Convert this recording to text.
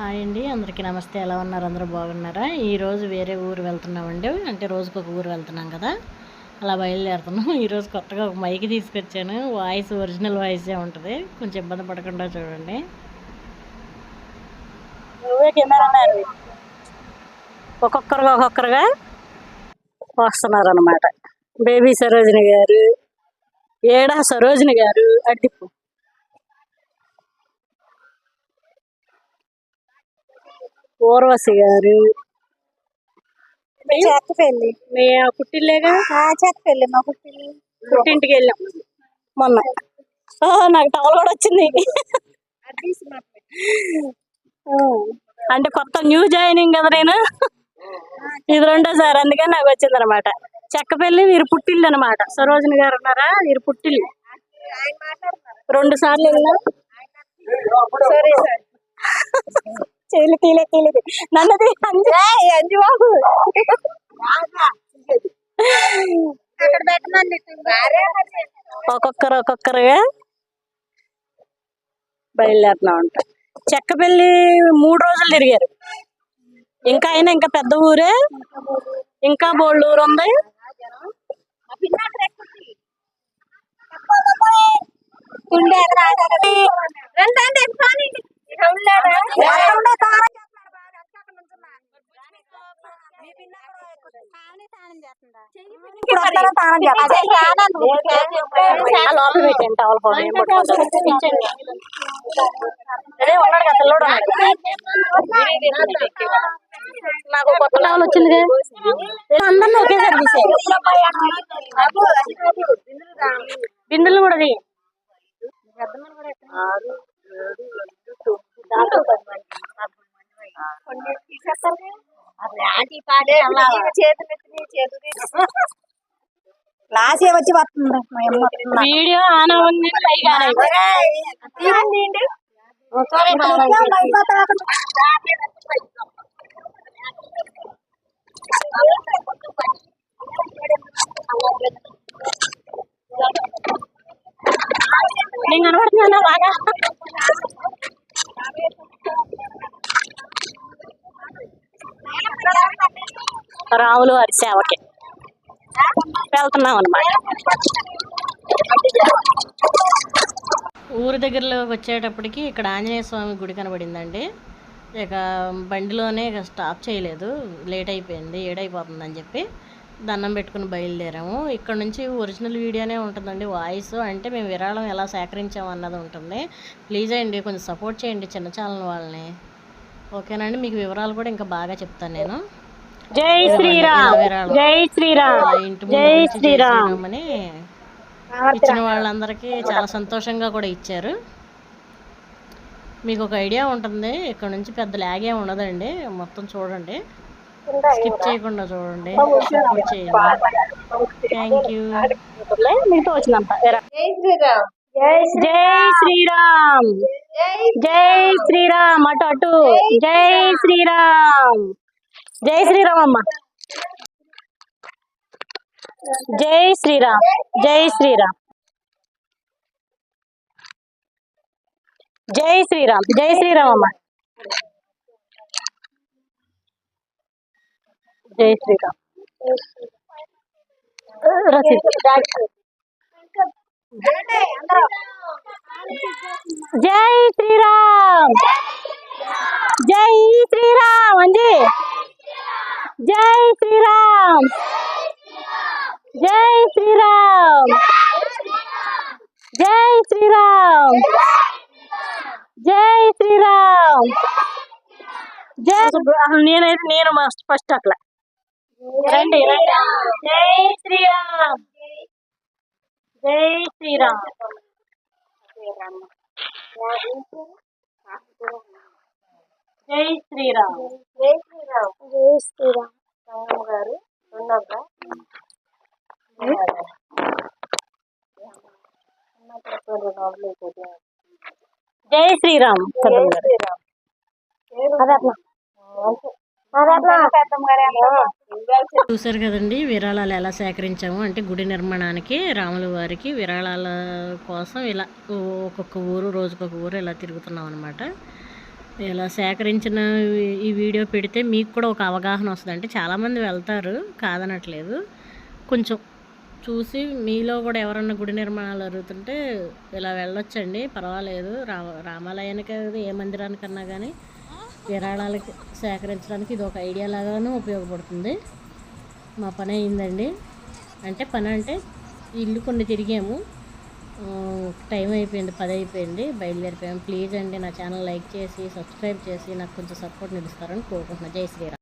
Hi అండి. అందరికీ నమస్తే. ఎలా ఉన్నారు? అందరూ బాగున్నారా? ఈరోజు వేరే ఊరు వెళ్తున్నామండి. అంటే రోజుకు ఒక ఊరు వెళ్తున్నాం కదా. అలా బయలుదేరుతున్నాం. ఈరోజు కొత్తగా ఒక మైక్ తీసుకొచ్చాను. వాయిస్ ఒరిజినల్ వాయిసే ఉంటుంది? కొంచెం ఇబ్బంది పడకుండా చూడండి. ఒక్కొక్కరుగా ఒక్కొక్కరుగా వస్తున్నారు అనమాట బేబీ సరోజిని గారు ఏడా సరోజిని గారు అడ్డిప్పు ఊర్వశి గారు. చెత్త పెళ్ళి మీ పుట్టిల్లేగా? చెత్త పెళ్ళి మా పుట్టిల్లు. పుట్టింటికి వెళ్ళాం. మొన్న. నాకు టవల్ కూడా వచ్చింది. అంటే కొత్త న్యూ జాయినింగ్ కదా నేను? ఇది రెండోసారి అందుకని నాకు వచ్చింది అనమాట చెక్కపల్లి వీరు పుట్టిల్లు అనమాట. సరోజిని గారు ఉన్నారా? వీరు పుట్టిల్లు. రెండు సార్లు వెళ్ళినా సరే సార్. చేయలు తీలే తీలేదు నన్నది అంజు. బాబు ఒక్కొక్కరు ఒక్కొక్కరుగా బయలుదేరుతా ఉంటా చెక్కపల్లి మూడు రోజులు తిరిగారు. ఇంకా అయినా ఇంకా పెద్ద ఊరే. ఇంకా బోల్డ్ ఊరు ఉంది. కుండే నాకు కొత్త టవల్ వచ్చింది అందరినీ ఒకేసారి తీసేయ్. బిందులు కూడా. లాసే వచ్చి వస్తుంది మా అమ్మ వస్తుంది. వీడియో ఆన్ బాబు. నేను కనబడుతున్నా బాగా. రావులు అరిసేవకి వెళ్తున్నాం అనమాట ఊరి దగ్గరలో వచ్చేటప్పటికి ఇక్కడ ఆంజనేయ స్వామి గుడి కనబడిందండి. ఇక బండిలోనే ఇక స్టాప్ చేయలేదు. లేట్ అయిపోయింది ఏడైపోతుందని చెప్పి దండం పెట్టుకుని బయలుదేరాము. ఇక్కడ నుంచి ఒరిజినల్ వీడియోనే ఉంటుందండి వాయిస్ అంటే మేము విరాళం ఎలా సేకరించాము అన్నది ఉంటుంది. ప్లీజ్ అండి కొంచెం సపోర్ట్ చేయండి చిన్న ఛానల్ వాళ్ళని. ఓకేనండి మీకు వివరాలు కూడా ఇంకా బాగా చెప్తాను నేను. జై శ్రీరామ్. జై శ్రీరామ్ జై శ్రీరామ్. అని ఇచ్చిన వాళ్ళందరికీ చాలా సంతోషంగా కూడా ఇచ్చారు. మీకు ఒక ఐడియా ఉంటుంది ఇక్కడ నుంచి పెద్ద లాగే ఉండదండి మొత్తం చూడండి. స్కిప్ చేయకుండా చూడండి. సపోర్ట్ చేయండి. థ్యాంక్ యూ జై శ్రీరామ్. జై శ్రీరామ్. జై శ్రీరామ్. అటు అటు. జై శ్రీరామ్. జై శ్రీరామ్ అమ్మ జై శ్రీరామ్. జై శ్రీరామ్. జై శ్రీరామ్. జై శ్రీరామ్ అమ్మ జై శ్రీరామ్. రసీద్ జై శ్రీరామ్. జై శ్రీరామ్. అంజీ జై శ్రీరామ్. జై శ్రీరామ్. జై శ్రీరామ్. జై శ్రీరామ్. జై నేనైతే నేను మస్ట్ ఫస్ట్ అట్లా. రండి రండి. జై శ్రీరామ్. జై శ్రీరామ్. జై శ్రీరామ్. జై శ్రీరామ్. జై శ్రీరామ్. రామ్ గారు జై శ్రీరామ్. పెద్దమ్మ గారు. చూసారు కదండి విరాళాలు ఎలా సేకరించాము. అంటే గుడి నిర్మాణానికి రాముల వారికి విరాళాల కోసం ఇలా ఒక్కొక్క ఊరు రోజుకొక ఊరు ఇలా తిరుగుతున్నాం అనమాట ఇలా సేకరించిన ఈ- వీడియో పెడితే మీకు కూడా ఒక అవగాహన వస్తుంది. అంటే చాలామంది వెళ్తారు కాదనట్లేదు. కొంచెం చూసి మీలో కూడా ఎవరన్నా గుడి నిర్మాణాలు జరుగుతుంటే ఇలా వెళ్ళొచ్చండి పర్వాలేదు. రామ రామాలయానికి ఏ మందిరానికన్నా కానీ విరాళాలకి సేకరించడానికి ఇది ఒక ఐడియా లాగాను ఉపయోగపడుతుంది. మా పని అయిందండి. అంటే పని అంటే ఇల్లు కొన్ని తిరిగాము. టైం అయిపోయింది పది అయిపోయింది బయలుదేరిపోయాము ప్లీజ్ అండి నా ఛానల్ లైక్ చేసి సబ్స్క్రైబ్ చేసి నాకు కొంచెం సపోర్ట్ నిలుస్తారని కోరుకుంటున్నాను జై శ్రీరామ్.